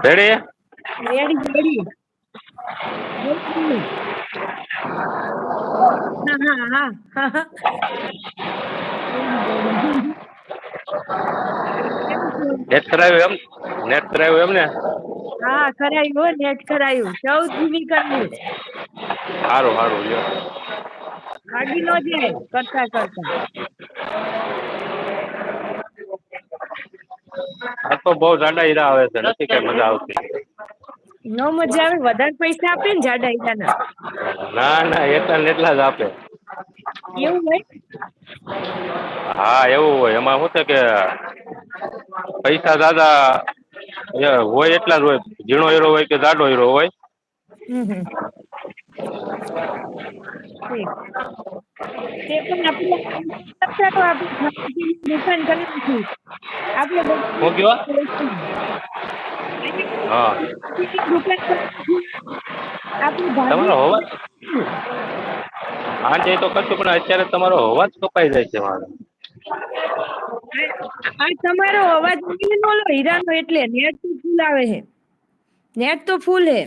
Ready ready ready હા હા હા? નેટ કરાયું એમ? નેટ કરાયું એમ ને હા કરાયું હો નેટ કરાયું. ચૌદ જીબી કરવું. સારું સારું લ્યો. ભાગી ન જાય કરતા કરતા. તો બહુ જાડા હીરા આવે છે નથી કઈ મજા આવતી. નો મજા આવે વધારે પૈસા આપે ને જાડા હીરાના ના ના એટલા એટલા જ આપે. એવું હોય? હા એવું હોય. એમાં શું છે કે પૈસા દાદા હોય એટલા જ હોય. ઝીણો હીરો હોય કે જાડો હીરો હોય. તે પણ આપણે દુકાન કરી આપડે કયો? હા. તમારો અવાજ? હા એ તો કરશું પણ અત્યારે તમારો અવાજ કપાઈ જાય છે મારો. આ તમારો અવાજ બોલો હીરાનો એટલે. નેટ તો ફૂલ આવે છે નેટ તો ફૂલ હે.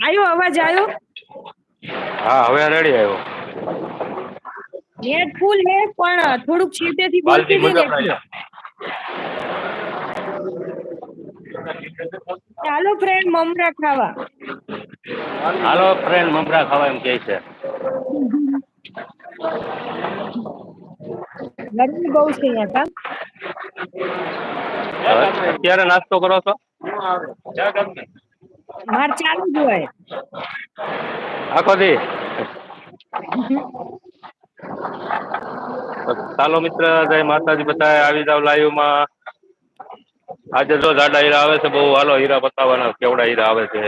આવ્યો અવાજ આવ્યો હા હવે રેડી આવ્યો. નેટ ફૂલ હે પણ થોડુંક બાલટી બોલતી હતી ચાલો ફ્રેન્ડ મમરા ખાવા. હાલો ફ્રેન્ડ મમરા ખાવા એમ કે છે. ગરમી બહુ છે અહીંયા કા? અત્યારે નાસ્તો કરો છો? મારે ચાલુ જ હોય. આખો દી. ચાલો મિત્ર જય માતાજી બધા આવી જાવ લાઈવમાં આજે જો જાડા હીરા આવે છે બહુ હાલો હીરા બતાવવાના કેવડા હીરા આવે છે.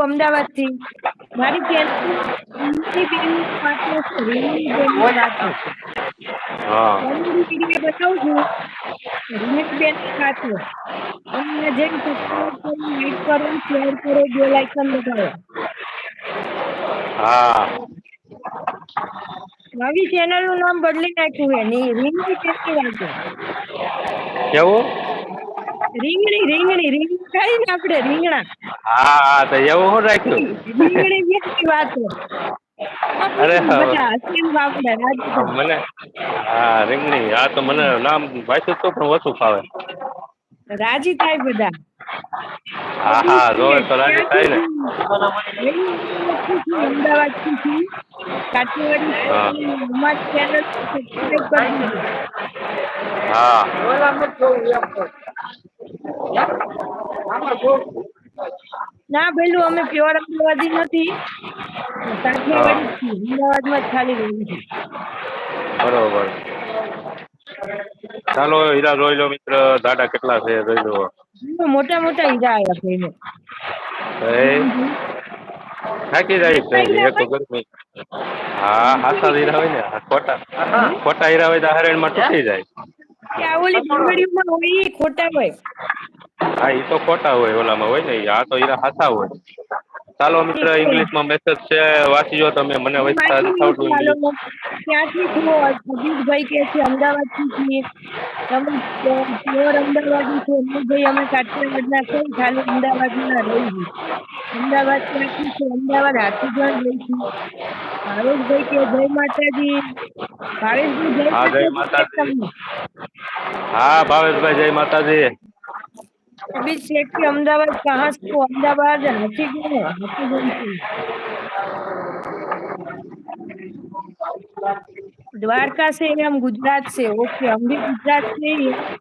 અમદાવાદથી મારી બેન બતાવું છું. રીમની બેન વાતો અને જેમ સબસ્ક્રાઇબ કરો લાઈક કરો શેર કરો બેલ આઇકન દબાવો હા. નવી ચેનલનું નામ બદલી નાખ્યું એની રીંગણી કેટલી વાતો કેવું? રીંગણી રીંગણી રીંગણી ખાઈ ને આપણે રીંગણા. હા હા તો એવું શું રાખ્યું? રીંગણી બેનની વાતો. અરે હા. મને હા રીંગણી આ તો મને નામ વાંચ્યું તો પણ ઓછું ફાવે. રાજી થાય બધા. હા હા જોવે તો રાજી થાય ને. અમદાવાદથી હા કાઠિયાવાડી હા ના પેલું અમે પ્યોર અમદાવાદી નથી. અમદાવાદમાં અમદાવાદમાં જ ખાલી રહું છું. બરોબર. ચાલો હીરા જોઈ લો મિત્ર દાડા કેટલા છે જોઈ લો. મોટા મોટા હીરા આવ્યા છે એને. થાકી જાય છે એક તો ગરમી. હા હાથા હીરા હોય ને ખોટા ખોટા હીરા હોય તો હરેણમાં તૂટી જાય. ઓલી બંગડીઓમાં હોય ખોટા હોય. હા એ તો ખોટા હોય ઓલામાં હોય ને આ તો હીરા હાથા હોય. ચાલો મિત્ર ઇંગ્લિશમાં મેસેજ છે વાંચી જો તમે મને વાંચતા આવડતું ક્યાંથી છો અજીતભાઈ કે છે અમદાવાદથી છીએ. તમે પ્યોર અમદાવાદી છો નહીં ભાઈ અમે કાઠિયાવાડના છે ખાલી અમદાવાદમાં રહી અમદાવાદ ક્યાંથી છે? અમદાવાદ હાથીગંજ રહી છું ભાવેશભાઈ કે જય માતાજી. ભાવેશભાઈ જય માતાજી. હા ભાવેશભાઈ જય માતાજી. अभी चेक कि अहमदाबाद कहाँ से हो अहमदाबाद हाथीगंज हाथीगंज से द्वारका से हम गुजरात से ओके हम भी गुजरात से ही हैं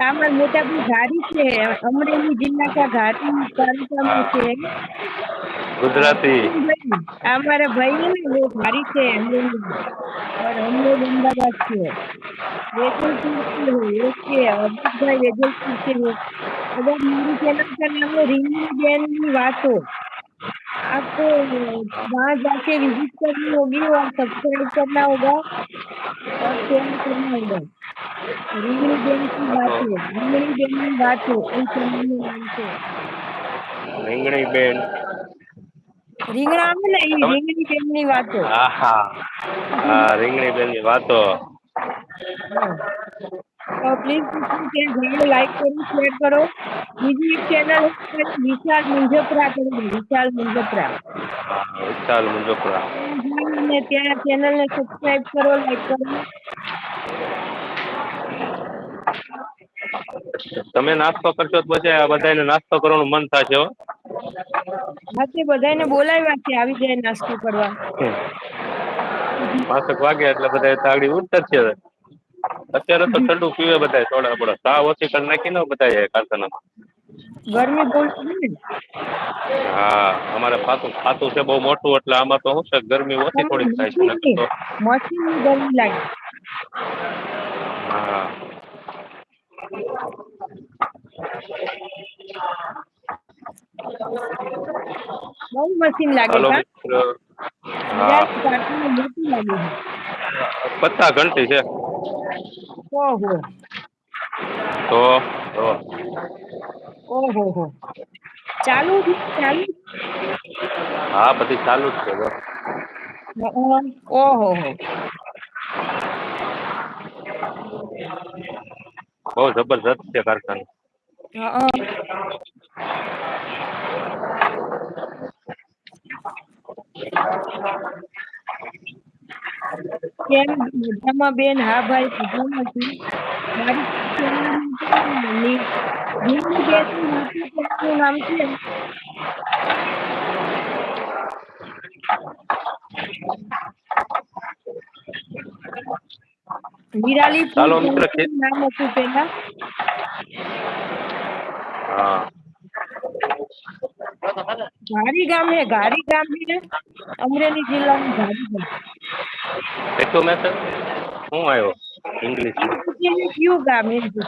हमारे मोटा भाई घारी से है अमरेली जिला का घाटी तालुका में से है हाँ, ગુજરાતી सचिन भाई हमारा भाई है ना वो घारी से है अमरेली में और हम लोग अहमदाबाद से है वेजलपुर से है ओके अमित भाई वेजलपुर से है अगर मेरी चैनल का नाम है रिंगी बहन की बातो आपको वहाँ जाके विजिट करनी होगी और सब्सक्राइब करना होगा સબસ્ક્રાઇબ કરી દો રીંગણી બેનની હા તો વાતો રીંગણી બેનની વાતો એ ચેનલનું નામ છે રીંગણી બેન રીંગણા આવે ને એ તમે રીંગણી બેનની વાતો હા હા હા રીંગણી બેનની વાતો હા તો પ્લીઝ જઈને લાઈક કરો શેર કરો. બીજી એક ચેનલ વિશાલ મુંજપરા કરી વિશાલ મુંજપરા. વિશાલ મુંજપરા. જઈને ત્યાં ચેનલને સબસ્ક્રાઇબ કરો લાઈક કરો. તમે નાસ્તો કરશો તો પછી આ બધાને નાસ્તો કરવાનું મન થશે હો. તે બધાને બોલાવ્યા છે આવી જાય નાસ્તો કરવા. પાંચક વાગે એટલે બધા તાગડી હવે. અત્યારે તો ઠંડુ પીવે બધા થોડા થોડા ચા ઓછી કરી નાખી ને બધા કારખાનામાં. ગરમી બહુ હા અમારે ખાતું ખાતું છે બહુ મોટું એટલે આમાં તો શું છે ગરમી ઓછી થોડીક થાય છે મશીનની ગરમી લાગે. હા. બહુ મશીન લાગે હાલો કા મિત્ર હા બિરાની કારખાનું મોટું લાગે છે પચાસ ઘંટી છે ઓહો તો તો ઓહો હો ચાલુ છે ચાલુ હા બધી ચાલુ જ છે જો હં, ઓહો હો બહુ જબરજસ્ત છે કારખાનું હં, કેમ મજામાં બેન? હા ભાઈ મજામાં છું. મારી ચેનલનું છે ને ની- નીલુ બેનની વાતો ચેનલનું નામ છે? નિરાલી નામ હતું પેલા હા. ઘારી ગામ હે ગારી ગામ હે. અમરેલી જિલ્લાનું ગારી ગામ. એટલું મેં સર? હું આવ્યો? ઇંગ્લિશમાં એવું કયું ગામ એ ઠીક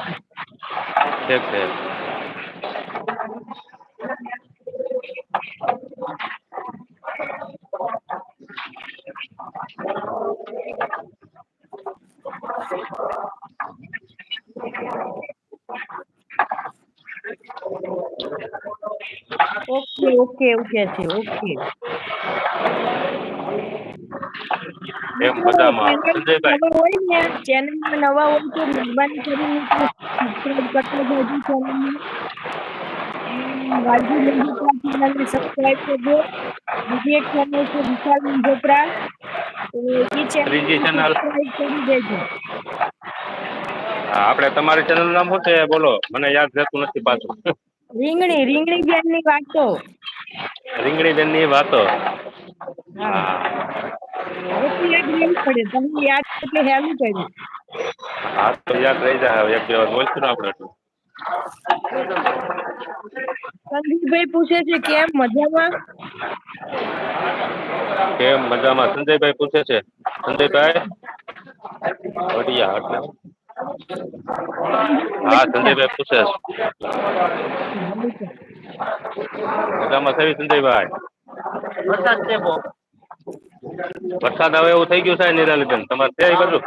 છે છે ઓકે ઓકે એવું કે છે ઓકે એમ મજામાં સંજયભાઈ નવા હોય ને ચેનલમાં નવા હોય તો મહેરબાની કરીને સબસ્ક્રાઇબ કરતા જજો ચેનલને વાલજી મંજુત્રા ચેનલને સબસ્ક્રાઇબ કરજો. બીજી એક ચેનલ છે વિશાલ મંજોત્રા તો એ ત્રીજી ચેનલને ચેનલ સબસ્ક્રાઇબ કરી દેજો. હા આપણે તમારી ચેનલ નામ શું છે? બોલો મને યાદ રહેતું નથી પાછું. રીંગણી રીંગણી બેનની વાતો. રીંગણી બેનની વાતો. હા. તો યાદ રહી જાય એક બે વાર બોલશું ને આપણે સંદીપભાઈ પૂછે છે કેમ મજામાં? કેમ મજામાં? સંજયભાઈ પૂછે છે. સંજયભાઈ? વડિયા એટલે હા સંજયભાઈ પૂછે મજામાં થયું સંજયભાઈ? વરસાદ છે બહુ. વરસાદ હવે એવું થઈ ગયું સાહેબ નિરાલીબેન. તમારે ત્યાં એ બાજુ?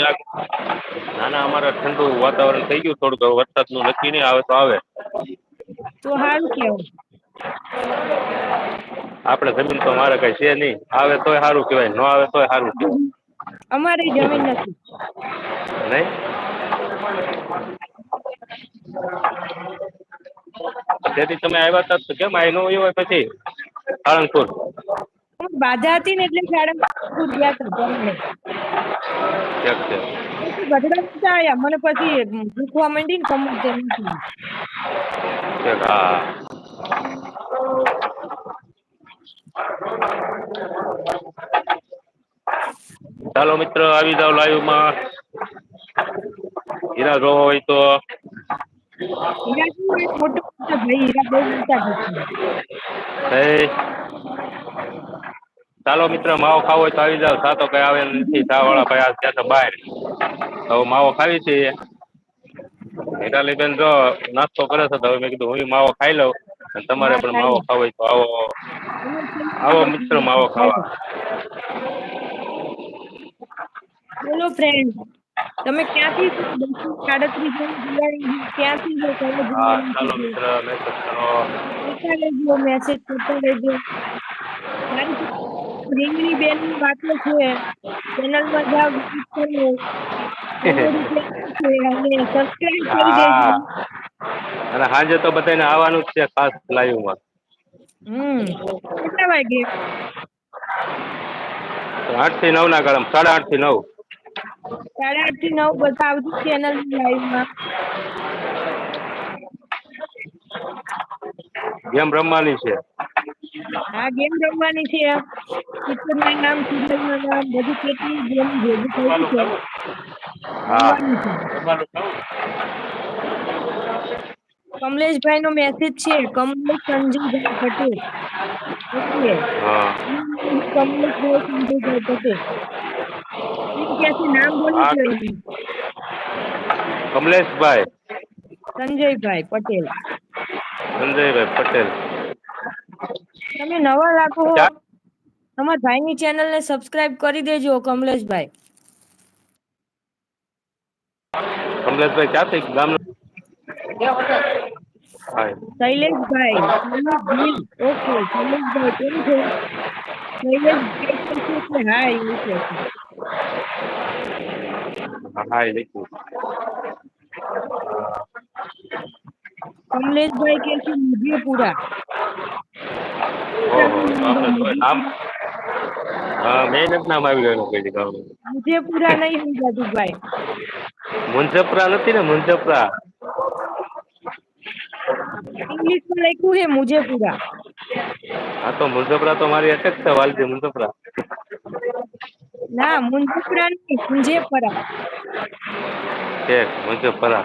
આગ ના ના અમારે ઠંડુ વાતાવરણ થઈ ગયું થોડુંક. વરસાદનું નક્કી નહીં આવે તો આવે. તો હાલ કહેવાય આપણે જમીન તો મારે કઈ છે નહીં. આવે તોય સારું કહેવાય ન આવે તોય સારું કહેવાય. અમારે જમીન નથી. નહીં? તેથી તમે આવ્યા હતા તો કેમ આવી ન હોય પછી? સાળંગપુર. બાધા હતી ને એટલે સાળંગપુર ગયા હતા. ઠીક છે. ગઢડા મને પછી દુખવા માંડી ને કમર હા. ચાલો મિત્ર આવી જાવ લાઈવમાં હીરા જોવો હોય તો છે. ચાલો મિત્ર માવો ખાવો હોય તો આવી જાવ ચા તો કઈ આવે નથી ચા વાળા ભાઈ આ ત્યાં તો બહાર. હવે માવો ખાવી છીએ બેન જો નાસ્તો કરે છે તો હવે મેં કીધું હું માવો ખાઈ લઉં. તમારે પણ માવો ખાવો હોય તો આવો. આવો મિત્ર માવો ખાવા બોલો ફ્રેન્ડ તમે ક્યાંથી બસો સાડત્રીસ. ક્યાંથી છો? કયો ચાલો મિત્ર મેસેજ કરો કરતા રહેજો મેસેજ કરતા રહેજો. રીંગણી બેનની વાતો છે. ચેનલમાં જાઓ વિઝિટ કરો. અને સબસ્ક્રાઇબ કરી દેજો. અને સાંજે તો બધાને આવવાનું જ છે ખાસ લાઈવમાં હમ. કેટલા વાગે? આઠથી નવ ના ગાળામાં સાડા આઠથી નવ. સાડા આઠથી નવ બધા આવજો ચેનલ લાઈવમાં ગેમ રમવાની છે? હા ગેમ રમવાની છે. પિક્ચર ના નામ સિરિયલ ના નામ બધું કેટલી ગેમ ભેગી થઈ છે. હા કમલેશભાઈ નો મેસેજ છે કમલેશ સંજયભાઈ પટેલ. ઓકે હા. કમલેશભાઈ સંજયભાઈ પટેલ. એમ નામ બોલી કમલેશભાઈ. સંજયભાઈ પટેલ. સંજયભાઈ પટેલ. તમે નવા લાખો તમારા ભાઈ ભાઈની ચેનલ ને સબસ્ક્રાઇબ કરી દેજો કમલેશભાઈ. કમલેશભાઈ ક્યાંથી? ગામ શૈલેષભાઈ. ઓકે શૈલેષભાઈ કેમ છો? શૈલેષભાઈ કહે છે? કે હા એવું છે. એ કમલેશભાઈ કે છે મુજેપુરા નામ હા મેં નથી નામ આવી ગયું કોઈ મુજેપુરા નહીં સમજાતું ભાઈ મુંજપરા નથી ને મુંજપરા. ઇંગ્લિશમાં લખ્યું છે મુજેપુરા. હા તો મુંજપરા તો મારી અટક છે વાલજી મુંજપરા. ના, મુંજપુરા નહીં, મુંજેપરા. છે મુંજપરા.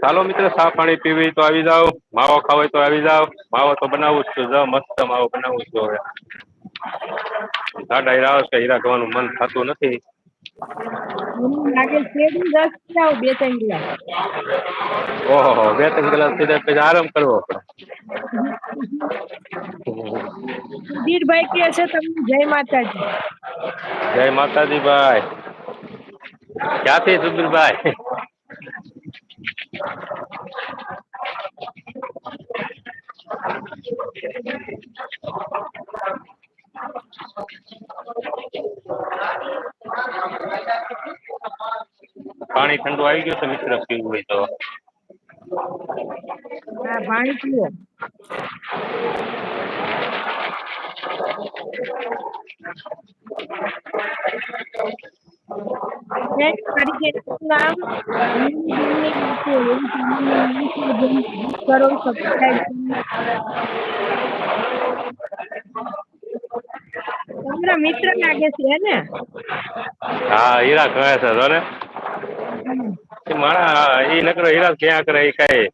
ચાલો મિત્ર સા પાણી પીવી તો આવી જાવ માવો ખાવો તો આવી જાવ માવો તો બનાવું જ છું. જો મસ્ત માવો બનાવું છું હવે. સાડા હીરા આવે છે, હીરા ખાવાનું મન થતું નથી. બે ત્રણ ગ્લાસ ઓહો બે ત્રણ કલાક સુધી પછી આરામ કરવો પડે. સુધીરભાઈ કે છે તમને જય માતાજી. જય માતાજી ભાઈ. ક્યાંથી સુબીરભાઈ પાણી ઠંડુ આવી ગયું છે મિત્ર પીવું હોય તો હા પાણી પીવો ફ્રેન્ડ, મારી ચેનલનું નામ રીંગણી બેનની વાતો. એવી ચેનલનું નામ છે. જેને like કરો સબસ્ક્રાઇબ કરો તમારા મિત્ર લાગે છે હે ને હા હીરા કહે છે જો ને એ માણા એ નકરો હીરા ક્યાં કરે એ કઈ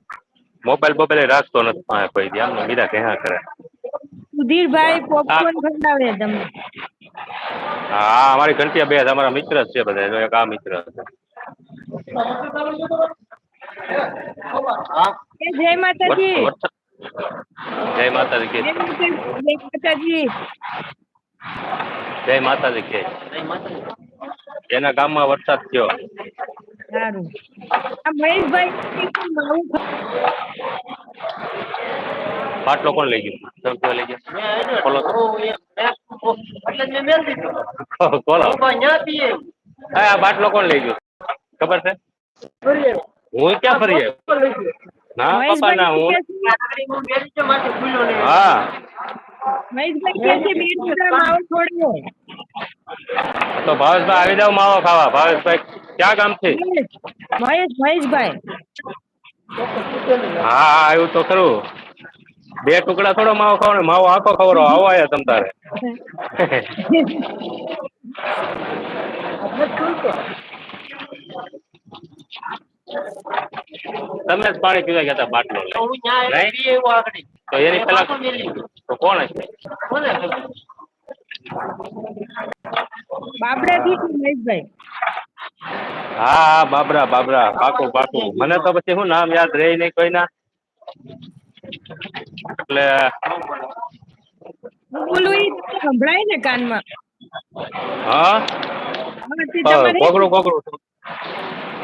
મોબાઈલ બોબાઈલ રાખતો નથી પાસે કોઈ દી. આમને બીજા ક્યાં કરે? સુધીરભાઈ પોપકોર્ન ખવડાવે તમને. હા અમારી ઘંટિયા બે અમારા મિત્ર જ છે બધા. જો એક આ મિત્ર છે. જય માતાજી. જય માતાજી જય માતાજી. જય માતાજી કે. એના ગામમાં વરસાદ થયો. સારું. આ મહેશભાઈ કે બાટલો કોણ લઈ ગયું? લઈ ગયો. હા આ બાટલો કોણ લઈ ગયો? ખબર છે? હું ક્યાં ફરી આવ્યો? ના પપ્પા ના હું હા. તો ભાવેશભાઈ આવી જાવ માવો ખાવા. ભાવેશભાઈ ક્યાં કામ છે? મહેશ મહેશભાઈ. હા હા આવ્યું તો ખરું. બે ટુકડા થોડો માવો ખાવ ને માવો આખો ખવરો આવો આયા તમ તારે. તમે જ પાણી પીવા ગયા હતા બાટલો તો એની પેલા તો કોણ હશે? હા હા બાબરા બાબરા. પાકું પાકું. મને તો પછી શું નામ યાદ રહે નહીં કોઈના? એટલે સંભળાય ને કાનમાં. હા? કોકડું કોકડું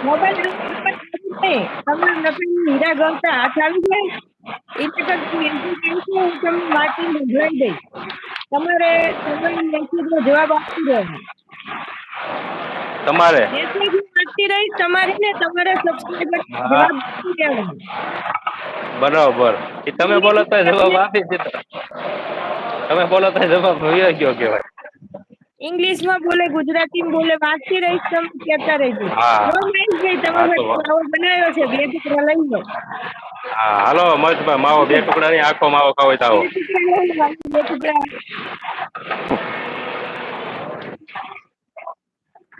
મોબાઈલ નહીં તમે હીરા ગમતા હાથ આવી જાય? એટલે કરતી એન્ટ્રી કરી છે હું તમને વાંચીને સંભળાવી દઈશ તમારે તમારી મેસેજનો જવાબ આપી રહેવાનો તમારે? મેસેજ વાંચતી રહીશ તમારે ને તમારા સબસ્ક્રાઈબર જવાબ આપતી બરાબર. એ તમે બોલો તો જવાબ આપી દીધો. તમે બોલો તો જવાબ વયો ગયો કહેવાય? ઇંગ્લિશમાં બોલે ગુજરાતીમાં બોલે વાંચતી રહીશ તમે કહેતા રહેજો. હા. જો મહેશભાઈ હા, તમારે તો વાહ. માવો બનાવ્યો છે બે ટુકડા લઈ લો. હા હાલો મહેશભાઈ માવો બે ટુકડા ની આખો માવો ખાવો તાવો બે ટુકડા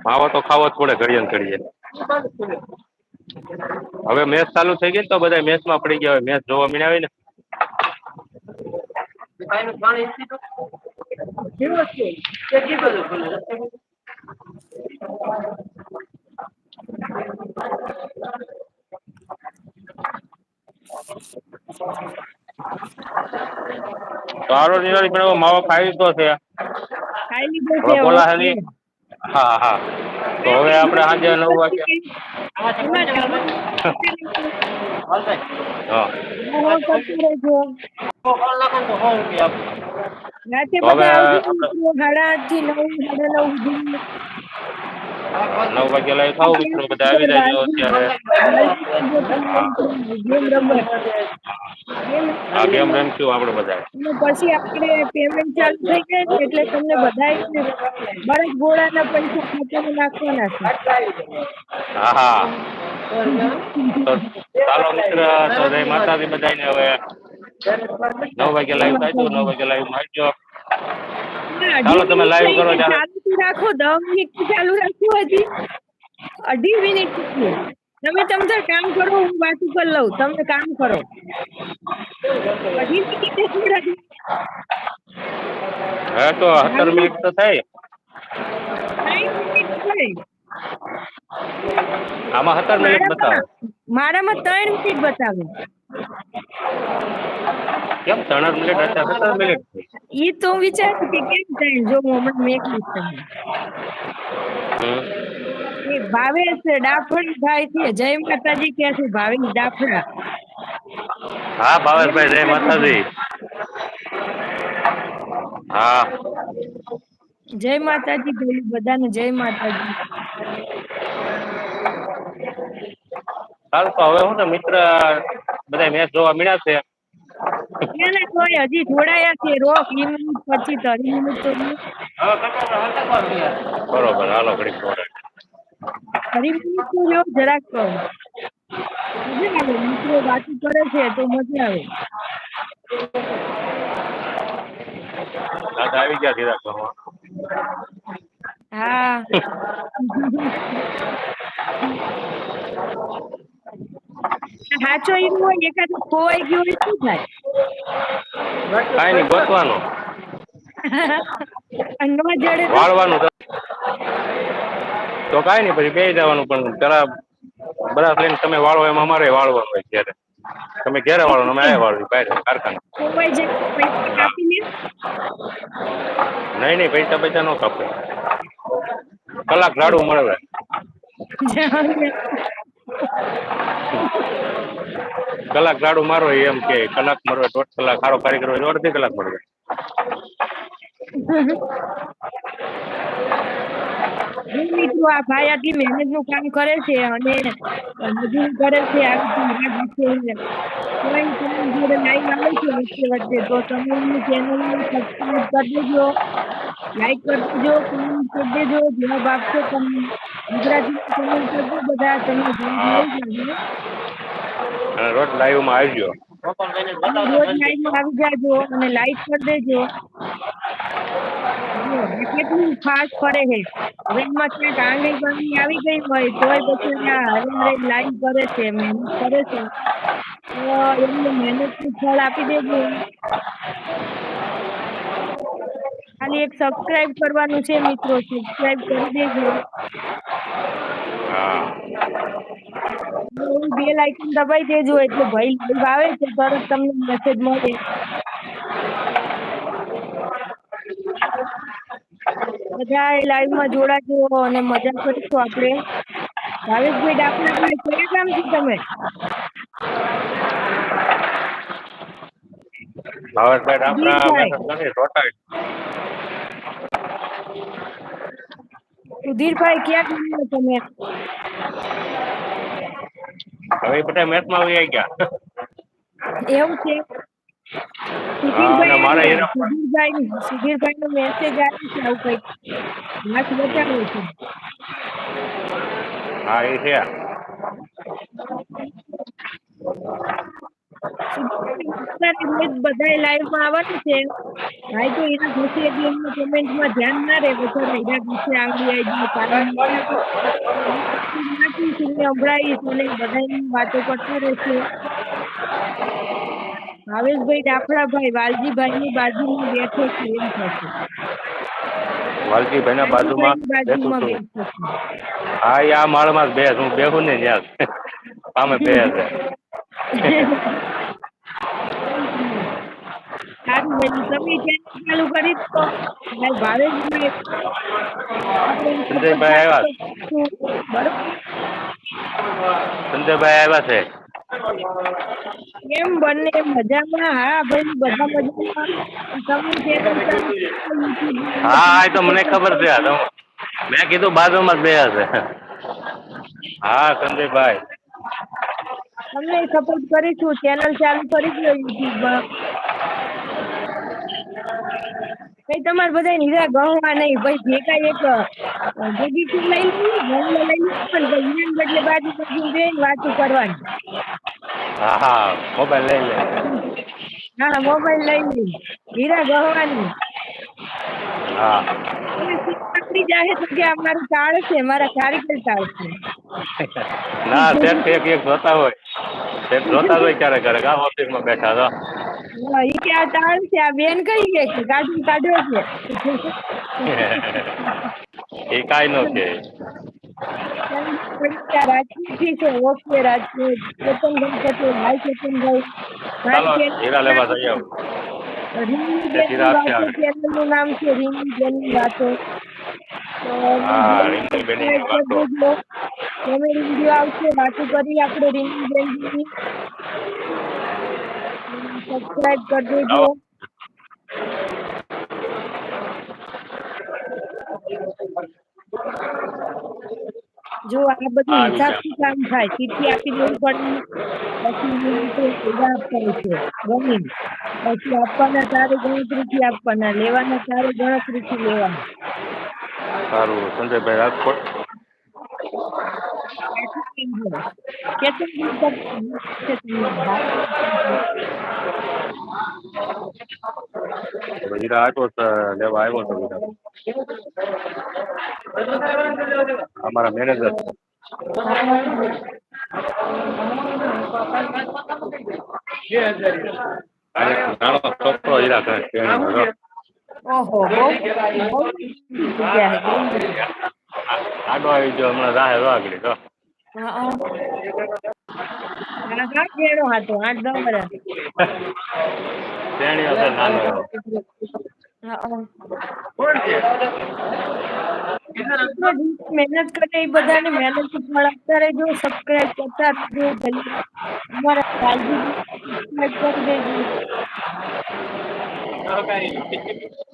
માવો તો ખાવો જ પડે ઘડીએ ઘડીએ. હવે મેચ ચાલુ થઈ ગઈ ને તો બધા મેચમાં પડી ગયા હોય. મેચ જોવા મળ્યા હોય ને છે સારો નિરાળી પણ માવો ખાઈ લીધો છે. બોલા. હા હા. તો હવે આપણે સાંજે નવ વાગે હા. રાતે બધા થી નવ સાડા નવ સુધી. નવ વાગે લાઈવ થાવ મિત્રો બધા આવી જાય અત્યારે. ગેમ રમવા. ગેમ આ ગેમ રમશું આપણે બધા પછી આપણે પેમેન્ટ ચાલુ થઈ જાય એટલે તમને બધાય બળદ ગોળાના પૈસા ખાતામાં નાખવાના છે. હા હા તો ચાલો મિત્ર તો જય માતાજી બધાને હવે. નવ વાગે લાઈવ થાય નવ વાગે લાઈવ આવજો ચાલો તમે મિનિટ કરો ચાલુ. રાખો દસ મિનિટ ચાલુ રાખવું હજી. અઢી મિનિટ તમે તમ કામ કરો હું વાતું કરી લઉં. તમે કામ કરો. અઢી મિનિટ શું તો સત્તર મિનિટ તો થાય. આમાં સત્તર મિનિટ બતાવો. મારામાં ત્રણ મિનિટ બતાવે. કેમ ત્રણ મિનિટ હતા સત્તર મિનિટ એ તો હું વિચારું કે કેમ થાય જો હું હમણાં મેકલીશ તમને. એ ભાવેશ ડાફણ થાય છે જય માતાજી કે છે ભાવેશ ડાફણા. હા ભાવેશભાઈ જય માતાજી. હા. જય માતાજી બોલી બધાને જય માતાજી. હાલ તો હવે હું ને મિત્ર બધા મેચ જોવા મળ્યા છે. ના ના તોય હજી જોડાયા છે રોક ઈ પછી તો અઢી તો બરોબર હાલો ઘડી જોડે અઢી તો જો જરાક તો. મજા આવે મિત્રો વાતો કરે છે તો મજા આવે. દાદા આવી ગયા સીધા કરવા હા. સાચો એવું હોય એકાદ ખોવાઈ ગયો હોય શું થાય? કાંઈ નહીં ગોતવાનું. વાળવાનું તો. કાઈ નહીં પછી બે જવાનું પણ જરા બધા લઈને તમે વાળો એમ અમારે વાળવાનું હોય ઘેરે. તમે ઘેરે વાળો અમે આ વાળવી બહાર કારખાને. નહીં નહીં પૈસા પૈસા નો કાપે. કલાક રાડું મળે. કલાક રાડું મારો એમ કે કલાક મારો દોઢ કલાક સારો કારીગર હોય અડધી કલાક મળે નું કામ કરે છે અને મજૂરી કરે છે વચ્ચે તો તમે કરી દેજો લાઈક કરી દેજો કમેન્ટ કરી દેજો જવાબ આપશો તમે ગુજરાતીમાં કમેન્ટ બધા અને રોજ આવજો. અને રોજ લાઈવમાં આવી જાજો અને લાઈક કરી દેજો કેટલું ફાસ્ટ ફરે છે હવે એમાં આવી ગઈ હોય તોય પછી લાઈવ કરે છે મહેનત કરે છે તો એમને મહેનતનું ફળ આપી દેજો. ખાલી એક સબસ્ક્રાઇબ કરવાનું છે મિત્રો સબસ્ક્રાઇબ કરી દેજો. હા. બે લાઇકન દબાઈ દેજો એટલે ભાઈ લાઈવ આવે છે તરત તમને મેસેજ મળે. બધા લાઈવમાં જોડાજો અને મજા કરીશું આપણે. ભાવેશભાઈ ડાકોરભાઈ કયા ગામથી તમે? ભાવેશભાઈ આપણા સુધીરભાઈ. મહેનત નથી રોટાવી સુધીરભાઈ ક્યાં ગામના તમે હવે બધા મેચમાં આવી ગયા એવું છે હા, અને મારા સુધીરભાઈ એના- સુધીરભાઈ સુધીરભાઈ નો મેસેજ આવ્યો છે આવું કંઈક હાથ બચાવો છે હા એ છે અત્યારે રોજ બધાય લાઈવમાં આવવાનું છે ભાઈ તો એના ઘસે એટલે પેમેન્ટમાં ધ્યાન ના રહે બધા એના ઘસે આવડી આવી નાખીશ સંભળાવીશ અને બધાની વાતો કરતા રહેશે. ભાવેશભાઈ ડાફડાભાઈ વાલજીભાઈની બાજુમાં બેઠો છે એમ થશે. વાલજીભાઈના બાજુમાં બેઠું બાજુમાં બેઠો છે. હા આ માળમાં જ બેસ હું બેહું ને ત્યાં. સામે બે છે સારું ચેનલ ચાલુ કરી તો. ભાઈ સંજયભાઈ આવ્યા બરોબર. સંજયભાઈ આવ્યા છે? કેમ બંને મજામાં. હા ભાઈ બધા મજામાં. હા એ તો મને ખબર છે મેં કીધું બાજુમાં જ બે છે. હા સંજયભાઈ. તમને સપોર્ટ કરીશું. ચેનલ ચાલુ કરી દો યુટ્યુબમાં કઈ તમારે બધા નીરા ગણવા નહીં ભાઈ જે કાંઈ એક જગીથી લઈ લઈ લઈએ પણ ભાઈ બદલે બાજુ બાજુ જઈને વાતું કરવાની. હા હા મોબાઈલ લઈ લે. હા મોબાઈલ લઈ લે. હીરા ગહવાની હા. પકડી જાય તો કે અમારું છે મારા કારીગર છે. ના શેઠ એક એક જોતા હોય. શેઠ જોતા હોય ક્યારે ક્યારેક આ ઓફિસમાં બેઠા તો ઈ કે આ તાળ છે? આ બેન કઈ છે? કે કાઢી કાઢ્યો છે. એ કાંઈ નો કે. રાજકોટથી છે ઓકે રાજકોટ ચેતનભાઈ પટેલ હાય ચેતનભાઈ ચાલો હીરા લેવા જઈ આવું. નામ છે રીંગની બેનની વાતો. કોમેડી વીડિયો આવશે વાતો કરી આપણે રીંગની બેનની. સબસ્ક્રાઇબ કરી દેજો. જો આ બધું હિસાબથી કામ થાય ચીઠી આપી દેવી પડે પછી આપવાનું છે. ગમીને પછી આપવાના તારે ગણતરીથી આપવાના લેવાના તારે ગણતરીથી લેવાના. સારું. સંજયભાઈ રાજકોટ હીરા આવ્યો છે લેવા આવ્યો તો હીરા અમારા મેનેજર નાનો છોકરો હીરા કરે શ્રેણીમાં જો. ઓહો બહુ બહુ જગ્યા છે, બહુ જગ્યા. આડો આવી ગયો હમણાં રાહે રો આગળ જો ઘેરો હતો આઠ દસ વર્ષ શ્રેણીઓ નાનો મહેનત કરે એ બધાને મહેનત ફળ આપતા રહેજો સબસ્ક્રાઇબ કરતા રહેજો અમારા કરી દેજો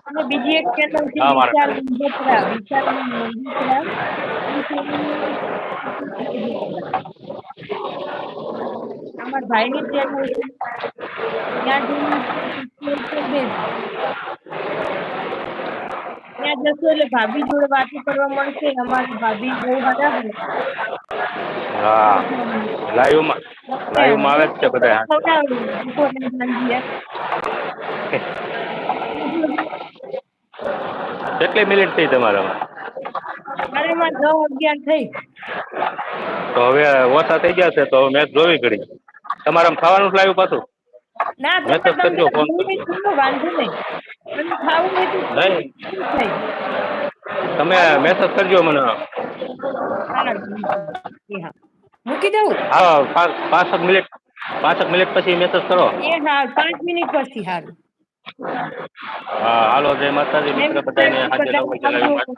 અને બીજી એક ચેનલ છે વિચાર મારા. વિશાલ મંગોત્રા અમારા ભાઈની ચેનલ છે. ત્યાં જઈને ત્યાં જશો એટલે ભાભી જોડે વાતો કરવા મળશે. અમારી ભાભી બહુ બધા હા. લાઈવમાં લાઈવમાં આવે છે બધા કેટલી મિનિટ થઈ તમારામાં? તો હવે ઓછા થઈ ગયા છે તો મેચ જોવી ઘડી તમારામાં ખાવાનું લાવ્યું પાછું? મેસેજ કરજો તમે મેસેજ કરજો મને. મૂકી દઉં? હા પાંચ પાંચક મિનિટ પાંચક મિનિટ પછી મેસેજ કરો. પાંચ મિનિટ પછી સારું હા હાલો જય માતાજી. મિત્ર બધાને હાજર આવું જણાવી વાત